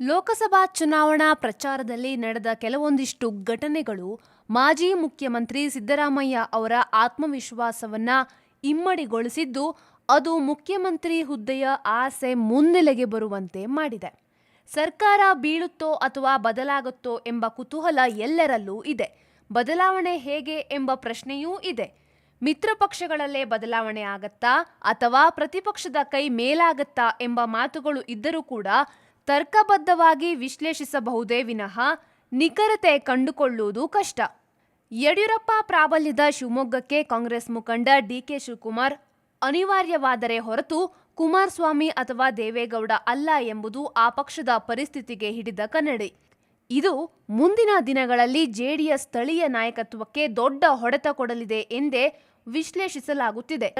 ಲೋಕಸಭಾ ಚುನಾವಣಾ ಪ್ರಚಾರದಲ್ಲಿ ನಡೆದ ಕೆಲವೊಂದಿಷ್ಟು ಘಟನೆಗಳು ಮಾಜಿ ಮುಖ್ಯಮಂತ್ರಿ ಸಿದ್ದರಾಮಯ್ಯ ಅವರ ಆತ್ಮವಿಶ್ವಾಸವನ್ನ ಇಮ್ಮಡಿಗೊಳಿಸಿದ್ದು, ಅದು ಮುಖ್ಯಮಂತ್ರಿ ಹುದ್ದೆಯ ಆಸೆ ಮುನ್ನೆಲೆಗೆ ಬರುವಂತೆ ಮಾಡಿದೆ. ಸರ್ಕಾರ ಬೀಳುತ್ತೋ ಅಥವಾ ಬದಲಾಗುತ್ತೋ ಎಂಬ ಕುತೂಹಲ ಎಲ್ಲರಲ್ಲೂ ಇದೆ. ಬದಲಾವಣೆ ಹೇಗೆ ಎಂಬ ಪ್ರಶ್ನೆಯೂ ಇದೆ. ಮಿತ್ರ ಪಕ್ಷಗಳಲ್ಲೇ ಬದಲಾವಣೆ ಆಗತ್ತಾ ಅಥವಾ ಪ್ರತಿಪಕ್ಷದ ಕೈ ಮೇಲಾಗತ್ತಾ ಎಂಬ ಮಾತುಗಳು ಇದ್ದರೂ ಕೂಡ ತರ್ಕಬದ್ಧವಾಗಿ ವಿಶ್ಲೇಷಿಸಬಹುದೇ ವಿನಃ ನಿಖರತೆ ಕಂಡುಕೊಳ್ಳುವುದು ಕಷ್ಟ. ಯಡಿಯೂರಪ್ಪ ಪ್ರಾಬಲ್ಯದ ಶಿವಮೊಗ್ಗಕ್ಕೆ ಕಾಂಗ್ರೆಸ್ ಮುಖಂಡ ಡಿಕೆ ಶಿವಕುಮಾರ್ ಅನಿವಾರ್ಯವಾದರೆ ಹೊರತು ಕುಮಾರಸ್ವಾಮಿ ಅಥವಾ ದೇವೇಗೌಡ ಅಲ್ಲ ಎಂಬುದು ಆ ಪಕ್ಷದ ಪರಿಸ್ಥಿತಿಗೆ ಹಿಡಿದ ಕನ್ನಡಿ. ಇದು ಮುಂದಿನ ದಿನಗಳಲ್ಲಿ ಜೆಡಿಎಸ್ ಸ್ಥಳೀಯ ನಾಯಕತ್ವಕ್ಕೆ ದೊಡ್ಡ ಹೊಡೆತ ಕೊಡಲಿದೆ ಎಂದೇ ವಿಶ್ಲೇಷಿಸಲಾಗುತ್ತಿದೆ.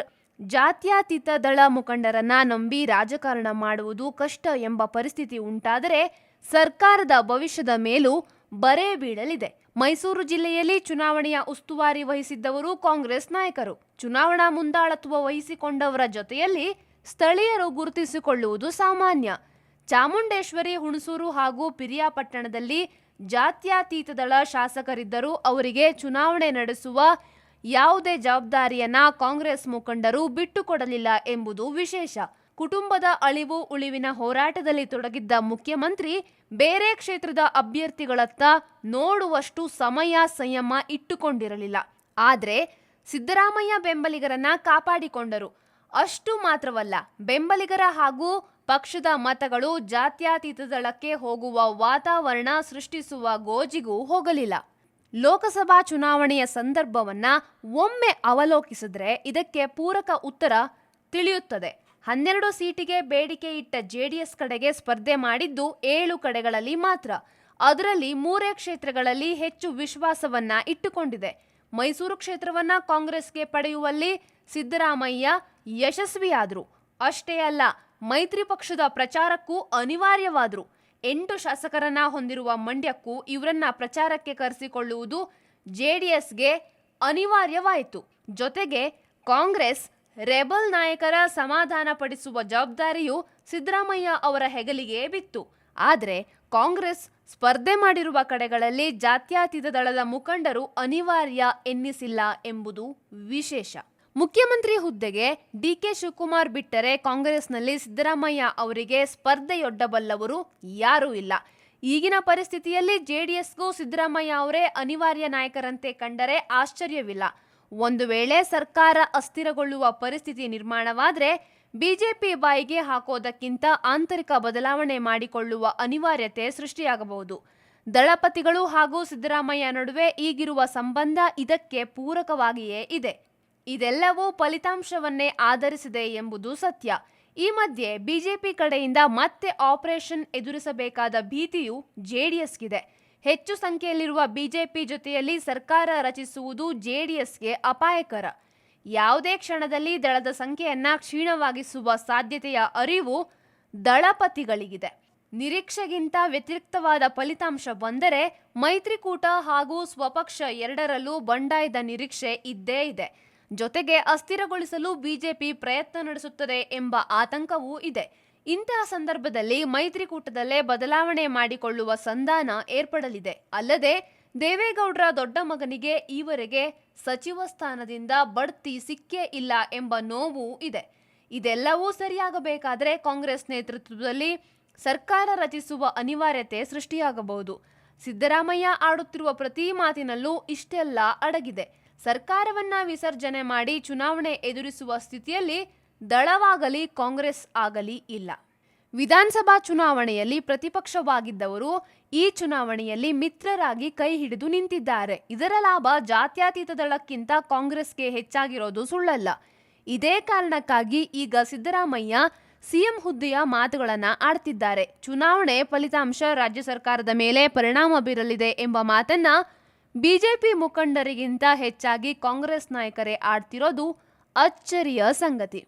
ಜಾತ್ಯತೀತ ದಳ ಮುಖಂಡರನ್ನ ನಂಬಿ ರಾಜಕಾರಣ ಮಾಡುವುದು ಕಷ್ಟ ಎಂಬ ಪರಿಸ್ಥಿತಿ ಉಂಟಾದರೆ ಸರ್ಕಾರದ ಭವಿಷ್ಯದ ಮೇಲೂ ಬರೆ ಬೀಳಲಿದೆ. ಮೈಸೂರು ಜಿಲ್ಲೆಯಲ್ಲಿ ಚುನಾವಣೆಯ ಉಸ್ತುವಾರಿ ವಹಿಸಿದ್ದವರು ಕಾಂಗ್ರೆಸ್ ನಾಯಕರು. ಚುನಾವಣಾ ಮುಂದಾಳತ್ವ ವಹಿಸಿಕೊಂಡವರ ಜೊತೆಯಲ್ಲಿ ಸ್ಥಳೀಯರು ಗುರುತಿಸಿಕೊಳ್ಳುವುದು ಸಾಮಾನ್ಯ. ಚಾಮುಂಡೇಶ್ವರಿ, ಹುಣಸೂರು ಹಾಗೂ ಪಿರಿಯಾಪಟ್ಟಣದಲ್ಲಿ ಜಾತ್ಯತೀತದಳ ಶಾಸಕರಿದ್ದರೂ ಅವರಿಗೆ ಚುನಾವಣೆ ನಡೆಸುವ ಯಾವುದೇ ಜವಾಬ್ದಾರಿಯನ್ನ ಕಾಂಗ್ರೆಸ್ ಮುಖಂಡರು ಬಿಟ್ಟುಕೊಡಲಿಲ್ಲ ಎಂಬುದು ವಿಶೇಷ. ಕುಟುಂಬದ ಅಳಿವು ಉಳಿವಿನ ಹೋರಾಟದಲ್ಲಿ ತೊಡಗಿದ್ದ ಮುಖ್ಯಮಂತ್ರಿ ಬೇರೆ ಕ್ಷೇತ್ರದ ಅಭ್ಯರ್ಥಿಗಳತ್ತ ನೋಡುವಷ್ಟು ಸಮಯ ಸಂಯಮ ಇಟ್ಟುಕೊಂಡಿರಲಿಲ್ಲ. ಆದರೆ ಸಿದ್ದರಾಮಯ್ಯ ಬೆಂಬಲಿಗರನ್ನ ಕಾಪಾಡಿಕೊಂಡರು. ಅಷ್ಟು ಮಾತ್ರವಲ್ಲ, ಬೆಂಬಲಿಗರ ಹಾಗೂ ಪಕ್ಷದ ಮತಗಳು ಜಾತ್ಯತೀತದಳಕ್ಕೆ ಹೋಗುವ ವಾತಾವರಣ ಸೃಷ್ಟಿಸುವ ಗೋಜಿಗೂ ಹೋಗಲಿಲ್ಲ. ಲೋಕಸಭಾ ಚುನಾವಣೆಯ ಸಂದರ್ಭವನ್ನ ಒಮ್ಮೆ ಅವಲೋಕಿಸಿದ್ರೆ ಇದಕ್ಕೆ ಪೂರಕ ಉತ್ತರ ತಿಳಿಯುತ್ತದೆ. ಹನ್ನೆರಡು ಸೀಟಿಗೆ ಬೇಡಿಕೆ ಇಟ್ಟ ಜೆಡಿಎಸ್ ಕಡೆಗೆ ಸ್ಪರ್ಧೆ ಮಾಡಿದ್ದು ಏಳು ಕಡೆಗಳಲ್ಲಿ ಮಾತ್ರ. ಅದರಲ್ಲಿ ಮೂರೇ ಕ್ಷೇತ್ರಗಳಲ್ಲಿ ಹೆಚ್ಚು ವಿಶ್ವಾಸವನ್ನ ಇಟ್ಟುಕೊಂಡಿದೆ. ಮೈಸೂರು ಕ್ಷೇತ್ರವನ್ನ ಕಾಂಗ್ರೆಸ್ಗೆ ಪಡೆಯುವಲ್ಲಿ ಸಿದ್ದರಾಮಯ್ಯ ಯಶಸ್ವಿಯಾದ್ರು. ಅಷ್ಟೇ ಅಲ್ಲ, ಮೈತ್ರಿ ಪಕ್ಷದ ಪ್ರಚಾರಕ್ಕೂ ಅನಿವಾರ್ಯವಾದ್ರು. ಎಂಟು ಶಾಸಕರನ್ನ ಹೊಂದಿರುವ ಮಂಡ್ಯಕ್ಕೂ ಇವರನ್ನ ಪ್ರಚಾರಕ್ಕೆ ಕರೆಸಿಕೊಳ್ಳುವುದು ಜೆಡಿಎಸ್ಗೆ ಅನಿವಾರ್ಯವಾಯಿತು. ಜೊತೆಗೆ ಕಾಂಗ್ರೆಸ್ ರೆಬಲ್ ನಾಯಕರ ಸಮಾಧಾನ ಪಡಿಸುವ ಜವಾಬ್ದಾರಿಯು ಸಿದ್ದರಾಮಯ್ಯ ಅವರ ಹೆಗಲಿಗೆ ಬಿತ್ತು. ಆದರೆ ಕಾಂಗ್ರೆಸ್ ಸ್ಪರ್ಧೆ ಮಾಡಿರುವ ಕಡೆಗಳಲ್ಲಿ ಜಾತ್ಯತೀತ ದಳದ ಮುಖಂಡರು ಅನಿವಾರ್ಯ ಎನ್ನಿಸಿಲ್ಲ ಎಂಬುದು ವಿಶೇಷ. ಮುಖ್ಯಮಂತ್ರಿ ಹುದ್ದೆಗೆ ಡಿಕೆ ಶಿವಕುಮಾರ್ ಬಿಟ್ಟರೆ ಕಾಂಗ್ರೆಸ್ನಲ್ಲಿ ಸಿದ್ದರಾಮಯ್ಯ ಅವರಿಗೆ ಸ್ಪರ್ಧೆಯೊಡ್ಡಬಲ್ಲವರು ಯಾರೂ ಇಲ್ಲ. ಈಗಿನ ಪರಿಸ್ಥಿತಿಯಲ್ಲಿ ಜೆಡಿಎಸ್ಗೂ ಸಿದ್ದರಾಮಯ್ಯ ಅವರೇ ಅನಿವಾರ್ಯ ನಾಯಕರಂತೆ ಕಂಡರೆ ಆಶ್ಚರ್ಯವಿಲ್ಲ. ಒಂದು ವೇಳೆ ಸರ್ಕಾರ ಅಸ್ಥಿರಗೊಳ್ಳುವ ಪರಿಸ್ಥಿತಿ ನಿರ್ಮಾಣವಾದರೆ ಬಿಜೆಪಿ ಬಾಯಿಗೆ ಹಾಕೋದಕ್ಕಿಂತ ಆಂತರಿಕ ಬದಲಾವಣೆ ಮಾಡಿಕೊಳ್ಳುವ ಅನಿವಾರ್ಯತೆ ಸೃಷ್ಟಿಯಾಗಬಹುದು. ದಳಪತಿಗಳು ಹಾಗೂ ಸಿದ್ದರಾಮಯ್ಯ ನಡುವೆ ಈಗಿರುವ ಸಂಬಂಧ ಇದಕ್ಕೆ ಪೂರಕವಾಗಿಯೇ ಇದೆ. ಇದೆಲ್ಲವೂ ಫಲಿತಾಂಶವನ್ನೇ ಆಧರಿಸಿದೆ ಎಂಬುದು ಸತ್ಯ. ಈ ಮಧ್ಯೆ ಬಿಜೆಪಿ ಕಡೆಯಿಂದ ಮತ್ತೆ ಆಪರೇಷನ್ ಎದುರಿಸಬೇಕಾದ ಭೀತಿಯು ಜೆಡಿಎಸ್ಗಿದೆ. ಹೆಚ್ಚು ಸಂಖ್ಯೆಯಲ್ಲಿರುವ ಬಿಜೆಪಿ ಜೊತೆಯಲ್ಲಿ ಸರ್ಕಾರ ರಚಿಸುವುದು ಜೆಡಿಎಸ್ಗೆ ಅಪಾಯಕರ. ಯಾವುದೇ ಕ್ಷಣದಲ್ಲಿ ದಳದ ಸಂಖ್ಯೆಯನ್ನ ಕ್ಷೀಣವಾಗಿಸುವ ಸಾಧ್ಯತೆಯ ಅರಿವು ದಳಪತಿಗಳಿಗಿದೆ. ನಿರೀಕ್ಷೆಗಿಂತ ವ್ಯತಿರಿಕ್ತವಾದ ಫಲಿತಾಂಶ ಬಂದರೆ ಮೈತ್ರಿಕೂಟ ಹಾಗೂ ಸ್ವಪಕ್ಷ ಎರಡರಲ್ಲೂ ಬಂಡಾಯದ ನಿರೀಕ್ಷೆ ಇದ್ದೇ ಇದೆ. ಜೊತೆಗೆ ಅಸ್ಥಿರಗೊಳಿಸಲು ಬಿಜೆಪಿ ಪ್ರಯತ್ನ ನಡೆಸುತ್ತದೆ ಎಂಬ ಆತಂಕವೂ ಇದೆ. ಇಂತಹ ಸಂದರ್ಭದಲ್ಲಿ ಮೈತ್ರಿಕೂಟದಲ್ಲೇ ಬದಲಾವಣೆ ಮಾಡಿಕೊಳ್ಳುವ ಸಂಧಾನ ಏರ್ಪಡಲಿದೆ. ಅಲ್ಲದೆ ದೇವೇಗೌಡರ ದೊಡ್ಡ ಮಗನಿಗೆ ಈವರೆಗೆ ಸಚಿವ ಸ್ಥಾನದಿಂದ ಬಡ್ತಿ ಸಿಕ್ಕೇ ಇಲ್ಲ ಎಂಬ ನೋವು ಇದೆ. ಇದೆಲ್ಲವೂ ಸರಿಯಾಗಬೇಕಾದರೆ ಕಾಂಗ್ರೆಸ್ ನೇತೃತ್ವದಲ್ಲಿ ಸರ್ಕಾರ ರಚಿಸುವ ಅನಿವಾರ್ಯತೆ ಸೃಷ್ಟಿಯಾಗಬಹುದು. ಸಿದ್ದರಾಮಯ್ಯ ಆಡುತ್ತಿರುವ ಪ್ರತಿ ಮಾತಿನಲ್ಲೂ ಇಷ್ಟೆಲ್ಲ ಅಡಗಿದೆ. ಸರ್ಕಾರವನ್ನ ವಿಸರ್ಜನೆ ಮಾಡಿ ಚುನಾವಣೆ ಎದುರಿಸುವ ಸ್ಥಿತಿಯಲ್ಲಿ ದಳವಾಗಲಿ ಕಾಂಗ್ರೆಸ್ ಆಗಲಿ ಇಲ್ಲ. ವಿಧಾನಸಭಾ ಚುನಾವಣೆಯಲ್ಲಿ ಪ್ರತಿಪಕ್ಷವಾಗಿದ್ದವರು ಈ ಚುನಾವಣೆಯಲ್ಲಿ ಮಿತ್ರರಾಗಿ ಕೈ ಹಿಡಿದು ನಿಂತಿದ್ದಾರೆ. ಇದರ ಲಾಭ ಜಾತ್ಯತೀತ ದಳಕ್ಕಿಂತ ಕಾಂಗ್ರೆಸ್ಗೆ ಹೆಚ್ಚಾಗಿರೋದು ಸುಳ್ಳಲ್ಲ. ಇದೇ ಕಾರಣಕ್ಕಾಗಿ ಈಗ ಸಿದ್ದರಾಮಯ್ಯ ಸಿಎಂ ಹುದ್ದೆಯ ಮಾತುಗಳನ್ನು ಆಡ್ತಿದ್ದಾರೆ. ಚುನಾವಣೆ ಫಲಿತಾಂಶ ರಾಜ್ಯ ಸರ್ಕಾರದ ಮೇಲೆ ಪರಿಣಾಮ ಬೀರಲಿದೆ ಎಂಬ ಮಾತನ್ನ ಬಿಜೆಪಿ ಮುಖಂಡರಿಗಿಂತ ಹೆಚ್ಚಾಗಿ ಕಾಂಗ್ರೆಸ್ ನಾಯಕರೇ ಆಡ್ತಿರೋದು ಅಚ್ಚರಿಯ ಸಂಗತಿ.